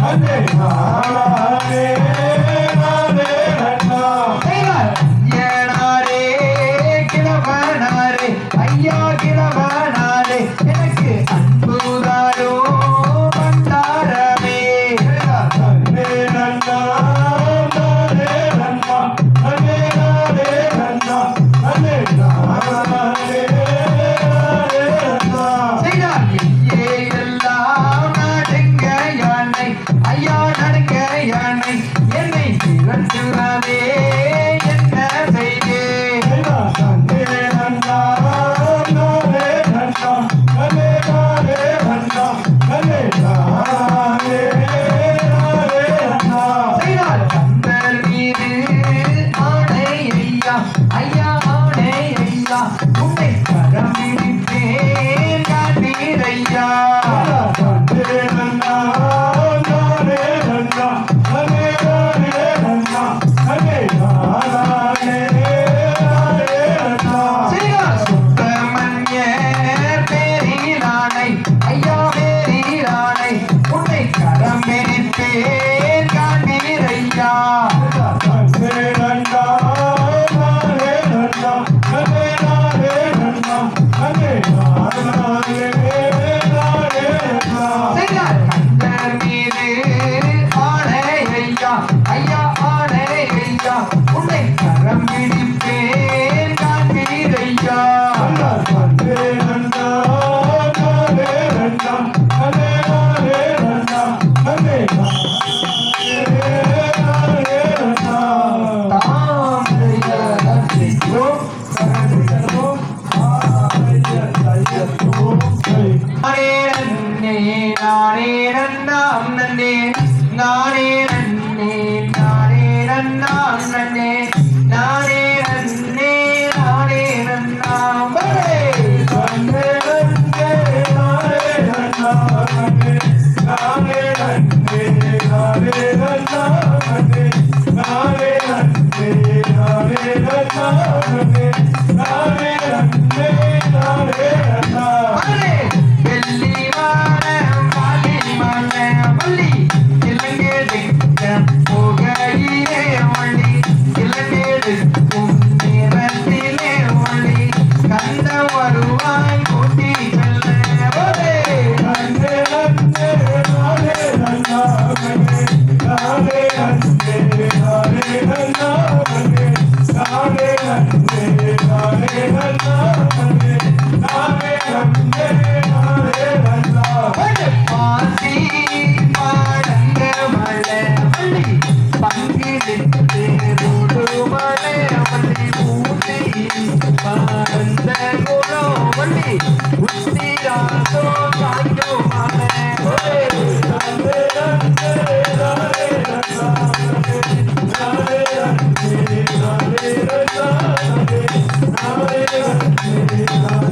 Hallelujah. Yeah. Amen. না Hare Krishna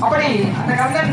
அப்படி அந்த கந்தன்